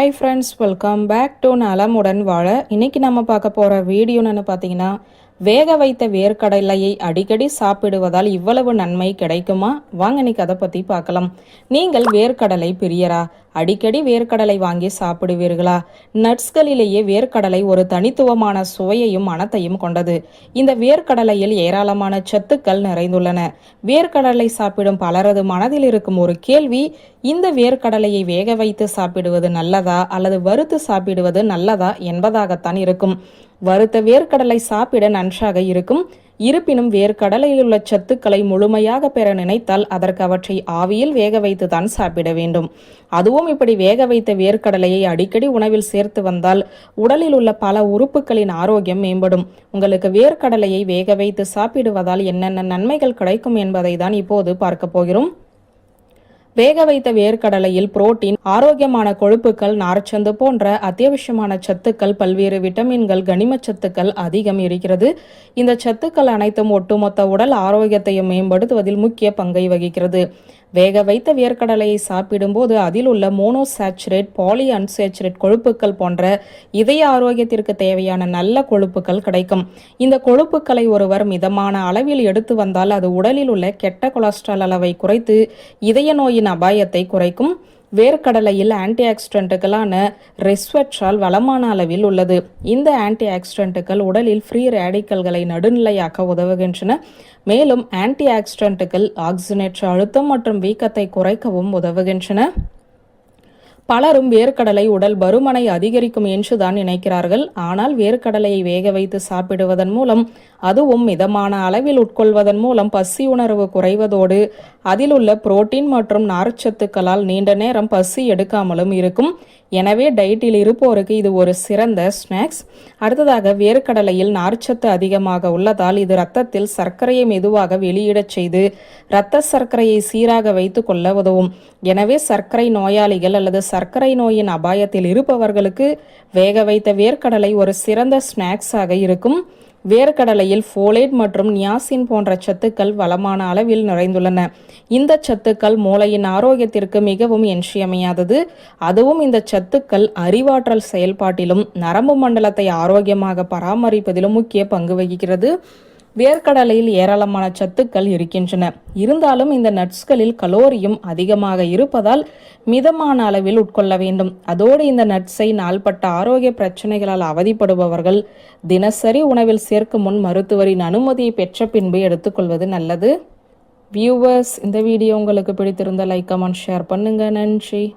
Hi friends welcome back to நலமுடன் வாழ இன்னைக்கு நம்ம பார்க்க போகிற வீடியோன்னு பார்த்தீங்கன்னா வேக வைத்த வேர்க்கடலையை அடிக்கடி சாப்பிடுவதால் இவ்வளவு நன்மை கிடைக்குமா? வாங்க இன்னைக்கு அதை பற்றி பார்க்கலாம். நீங்கள் வேர்க்கடலை பிரியரா? அடிக்கடி வேர்க்கடலை வாங்கி சாப்பிடுவீர்களா? நட்ஸ்களிலேயே வேர்க்கடலை ஒரு தனித்துவமான சுவையையும் மனத்தையும் கொண்டது. இந்த வேர்க்கடலையில் ஏராளமான சத்துக்கள் நிறைந்துள்ளன. வேர்க்கடலை சாப்பிடும் பலரது மனதில் இருக்கும் ஒரு கேள்வி இந்த வேர்க்கடலையை வேக வைத்து சாப்பிடுவது நல்லதா? அல்லது வறுத்து சாப்பிடுவது நல்லதா? என்பதாகத்தான் இருக்கும். வறுத்த வேர்க்கடலை சாப்பிட நன்றாக இருக்கும். இருப்பினும் வேர்க்கடலையில் உள்ள சத்துக்களை முழுமையாக பெற நினைத்தால் அதற்கு அவற்றை ஆவியில் வேக வைத்து தான் சாப்பிட வேண்டும். அதுவும் இப்படி வேக வைத்த வேர்க்கடலையை அடிக்கடி உணவில் சேர்த்து வந்தால் உடலில் உள்ள பல உறுப்புகளின் ஆரோக்கியம் மேம்படும். உங்களுக்கு வேர்க்கடலையை வேக வைத்து சாப்பிடுவதால் என்னென்ன நன்மைகள் கிடைக்கும் என்பதை தான் இப்போது பார்க்க போகிறோம். வேக வைத்த வேர்க்கடலையில் புரோட்டீன் ஆரோக்கியமான கொழுப்புகள் நார்ச்சந்து போன்ற அத்தியாவசியமான சத்துக்கள் பல்வேறு விட்டமின்கள் கனிம சத்துக்கள் அதிகம் இருக்கிறது. இந்த சத்துக்கள் அனைத்தும் ஒட்டுமொத்த உடல் ஆரோக்கியத்தையும் மேம்படுத்துவதில் முக்கிய பங்கை வகிக்கிறது. வேக வைத்த வேர்க்கடலையை சாப்பிடும்போது அதில் உள்ள மோனோசாச்சுரேட் பாலி அன்சேச்சுரேட் கொழுப்புக்கள் போன்ற இதய ஆரோக்கியத்திற்கு தேவையான நல்ல கொழுப்புகள் கிடைக்கும். இந்த கொழுப்புக்களை ஒருவர் மிதமான அளவில் எடுத்து வந்தால் அது உடலில் உள்ள கெட்ட கொலஸ்ட்ரால் அளவை குறைத்து இதய நோயின் அபாயத்தை குறைக்கும். வேர்க்கடலையில் ஆன்டி ஆக்சிடென்ட்டுகளான ரெஸ்வெட்ரால் வளமான அளவில் உள்ளது. இந்த ஆன்டி ஆக்சிடென்ட்டுகள் உடலில் ஃப்ரீ ரேடிக்கல்களை நடுநிலையாக்க உதவுகின்றன. மேலும் ஆன்டி ஆக்சிடென்ட்டுகள் ஆக்சிஜனேற்ற அழுத்தம் மற்றும் வீக்கத்தை குறைக்கவும் உதவுகின்றன. பலரும் வேர்க்கடலை உடல் பருமனை அதிகரிக்கும் என்றுதான் நினைக்கிறார்கள். ஆனால் வேர்க்கடலையை வேக வைத்து சாப்பிடுவதன் மூலம் அதுவும் மிதமான அளவில் உட்கொள்வதன் மூலம் பசி உணர்வு குறைவதோடு அதில் உள்ள புரோட்டீன் மற்றும் நார்ச்சத்துக்களால் நீண்ட நேரம் பசி எடுக்காமலும் இருக்கும். எனவே டயட்டில் இருப்போருக்கு இது ஒரு சிறந்த ஸ்நாக்ஸ் அடுத்ததாக வேர்க்கடலையில் நார்ச்சத்து அதிகமாக உள்ளதால் இது ரத்தத்தில் சர்க்கரையை மெதுவாக வெளியிடச் செய்து இரத்த சர்க்கரையை சீராக வைத்து கொள்ள உதவும். எனவே சர்க்கரை நோயாளிகள் அல்லது சர்க்கரை நோயின் அபாயத்தில் இருப்பவர்களுக்கு வேக வைத்த வேர்க்கடலை ஒரு சிறந்த ஸ்நாக்ஸாக இருக்கும். வேர்க்கடலையில் ஃபோலேட் மற்றும் நியாசின் போன்ற சத்துக்கள் வளமான அளவில் நிறைந்துள்ளன. இந்த சத்துக்கள் மூளையின் ஆரோக்கியத்திற்கு மிகவும் இன்றியமையாதது அதுவும் இந்த சத்துக்கள் அறிவாற்றல் செயல்பாட்டிலும் நரம்பு மண்டலத்தை ஆரோக்கியமாக பராமரிப்பதிலும் முக்கிய பங்கு வகிக்கிறது. வேர்க்கடலையில் ஏராளமான சத்துக்கள் இருக்கின்றன. இருந்தாலும் இந்த நட்ஸ்களில் கலோரியும் அதிகமாக இருப்பதால் மிதமான அளவில் உட்கொள்ள வேண்டும். அதோடு இந்த நட்ஸை நாள்பட்ட ஆரோக்கிய பிரச்சனைகளால் அவதிப்படுபவர்கள் தினசரி உணவில் சேர்க்கும் முன் மருத்துவரின் அனுமதியை பெற்ற பின்பு எடுத்துக்கொள்வது நல்லது. வியூவர்ஸ் இந்த வீடியோ உங்களுக்கு பிடித்திருந்த லைக் கமெண்ட் ஷேர் பண்ணுங்க. நன்றி.